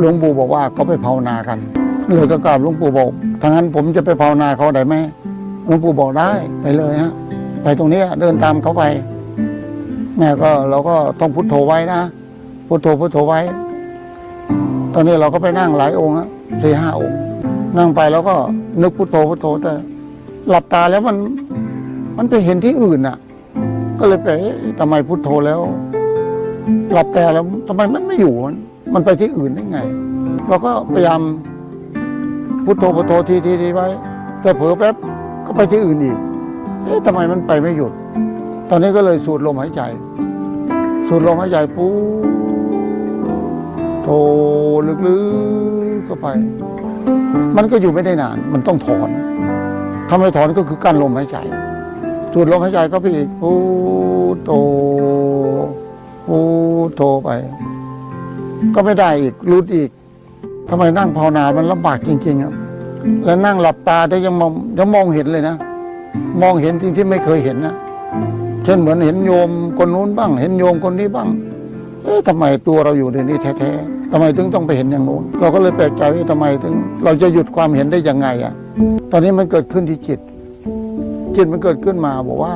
หลวงปู่บอกว่าเขาไปภาวนากัน เลยก็กราบหลวงปู่บอกถ้างนั้นผมจะไปภาวนาเขาได้ไหมหลวงปู่บอกได้ไปเลยฮะไปตรงนี้เดินตามเขาไปแม่ก็เราก็ต้องพุทโธไว้นะพุทโธพุทโธไว้ ตอนนี้เราก็ไปนั่งหลายองค์ฮะสี่ห้าองค์ นั่งไปแล้วก็นึกพุทโธพุทโธแต่หลับตาแล้วมันมันไปเห็นที่อื่นน่ะ ก็เลยไปทำไมพุทโธแล้ว หลับตาแล้วทำไมมันไม่อยู่มัน มันไปที่อื่นได้ไง เราก็พยายามพุทโธพุทโธทีทีทีไว้แต่เผลอแป๊บก็ไปที่อื่นอีกเอ๊ะทำไมมันไปไม่หยุด ตอนนี้ก็เลยสูดลมหายใจ สูดลมหายใจปูโทลึกๆเข้าไป มันก็อยู่ไม่ได้นาน มันต้องถอนถ้าไมถอนก็คือกั้นลมหายใจ สูดลมหายใจก็ไปอีกปูโตปูโตไป ก็ไม่ได้อีกรุดอีกทำไมนั่งภาวนามันลำบากจริงๆครับแล้วนั่งหลับตาแต่ยังมองยังมองเห็นเลยนะ มองเห็นสิ่งที่ไม่เคยเห็นนะเช่นเหมือนเห็นโยมคนนู้นบ้าง เห็นโยมคนนี้บ้าง เอ๊ะทำไมตัวเราอยู่ในนี้แท้ๆทำไมถึงต้องไปเห็นอย่างโน้น เราก็เลยแปลกใจว่าทำไมถึง เราจะหยุดความเห็นได้ยังไงอะตอนนี้มันเกิดขึ้นที่จิต จิตมันเกิดขึ้นมาบอกว่า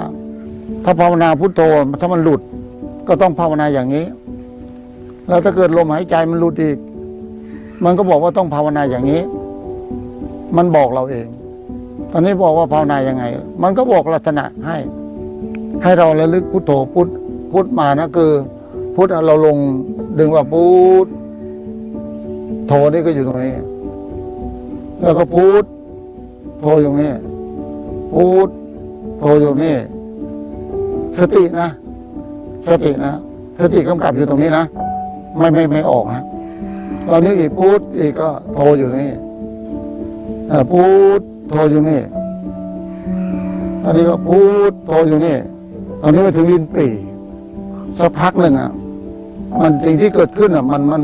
ถ้าภาวนาพุทโธถ้ามันหลุด ก็ต้องภาวนาอย่างนี้ แล้วถ้าเกิดลมหายใจมันหลุดอีก มันก็บอกว่าต้องภาวนาอย่างนี้ มันบอกเราเอง ตอนนี้บอกว่าภาวนายังไง มันก็บอกลักษณะให้ ให้เราระลึกพุทโธพุทพุทมานะคือ พุทเราลงดึงว่าพุทโธนี่ก็อยู่ตรงนี้ แล้วก็พุทโธอยู่นี้พุทโธอยู่นี้สตินะ สตินะสติกำกับอยู่ตรงนี้นะ ไม่ไม่ไม่ออกนะเรานึกอีกพุทอีกก็โทรอยู่ตรงนี้เอ่อพุทโทรอยู่นี่อันนี้ก็พุทโทรอยู่นี่ตอนนี้มาถึงลิ้นปี่สักพักหนึ่งอะ มันสิ่งที่เกิดขึ้นอะ มันมัน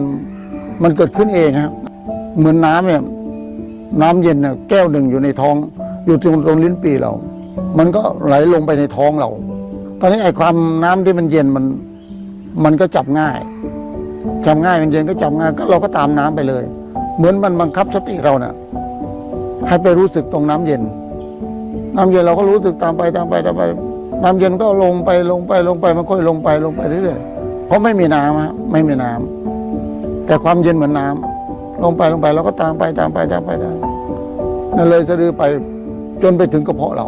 มันเกิดขึ้นเองครับเหมือนน้ำเนี่ย น้ำเย็นเน่ะแก้วหนึ่งอยู่ในท้อง อยู่ตรงตรงลิ้นปี่เรา มันก็ไหลลงไปในท้องเรา ตอนนี้ไอ้ความน้ำที่มันเย็นมัน มันก็จับง่าย จับง่ายมันเย็นก็จับง่ายก็เราก็ตามน้ำไปเลย เหมือนมันบังคับสติเราเนะ่ะให้ไปรู้สึกตรงน้ำเย็น น้ำเย็นเราก็รู้สึกตามไปตามไปตามไป น้ำเย็นก็ลงไปลงไปลงไปมันค่อยลงไปลงไปเรื่อยๆเพราะไม่มีน้ำฮะไม่มีน้ำแต่ความเย็นเหมือนน้ำลงไปลงไปเราก็ตามไปตามไปตามไปได้นั่นเลยสะดือไปจนไปถึงกระเพาะเรา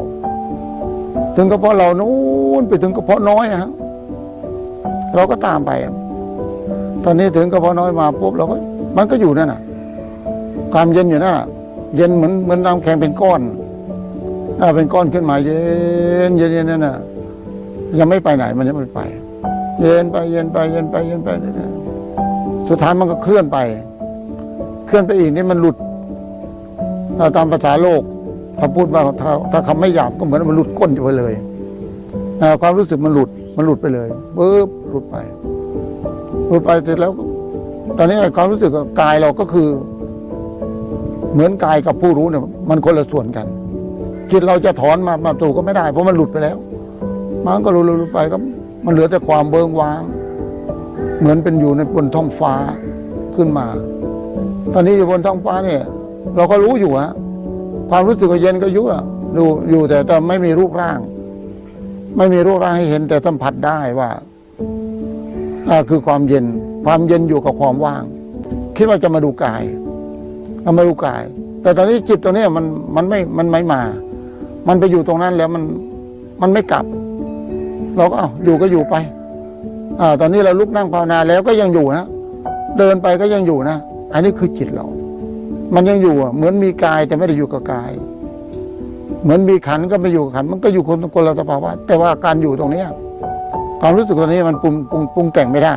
ถึงกระเพาะเรานู้นไปถึงกระเพาะน้อยฮะเราก็ตามไป ตอนนี้ถึงกระเพาะน้อยมาปุ๊บเราก็มันก็อยู่นั่นน่ะ ความเย็นอยู่นั่นน่ะ เย็นเหมือนเหมือนน้ำแข็งเป็นก้อนอ่าเป็นก้อนขึ้นมาเย็นเย็นเย็นนั่นน่ะยังไม่ไปไหนมันยังไม่ไป เย็นไปเย็นไปเย็นไปเย็นไปสุดท้ายมันก็เคลื่อนไป เคลื่อนไปอีกนี่มันหลุดาตามภาษาโลกถ้าพูดว่าถ้าถ้าคำไม่หยาบก็เหมือนมันหลุดก้นไปเลยอ่าความรู้สึกมันหลุดมันหลุดไปเลยปึ๊บหลุดไป พูดไปเสร็จแล้ว ตอนนี้ความรู้สึกกับกายเราก็คือ เหมือนกายกับผู้รู้เนี่ยมันคนละส่วนกันจิตเราจะถอนมามาตู่ก็ไม่ได้ เพราะมันหลุดไปแล้ว มันก็หลุดไปก็ มันเหลือแต่ความเบิงว้าง เหมือนเป็นอยู่ในบนท้องฟ้าขึ้นมา ตอนนี้อยู่บนท้องฟ้าเนี่ย เราก็รู้อยู่ฮะความรู้สึกก็เย็นก็ยุ่อะดูอยู่แต่แต่ไม่มีรูปร่าง ไม่มีรูปร่างให้เห็นแต่สัมผัสได้ว่า คือความเย็น ความเย็นอยู่กับความว่าง คิดว่าจะมาดูกายเอามาดูกาย แต่ตอนนี้จิตตัวนี้มันมันไม่มันไม่มา มันไปอยู่ตรงนั้นแล้วมันมันไม่กลับ เราก็เอาอยู่ก็อยู่ไปอ่าตอนนี้เราลุกนั่งภาวนาแล้วก็ยังอยู่นะเดินไปก็ยังอยู่นะอันนี้คือจิตเรา มันยังอยู่อะเหมือนมีกายแต่ไม่ได้อยู่กับกาย เหมือนมีขันก็ไม่อยู่กับขัน มันก็อยู่คนคนละสภาวะแต่ว่าการอยู่ตรงเนี้ย ความรู้สึกตรงนี้มันปรุงปรุงปรุงแต่งไม่ได้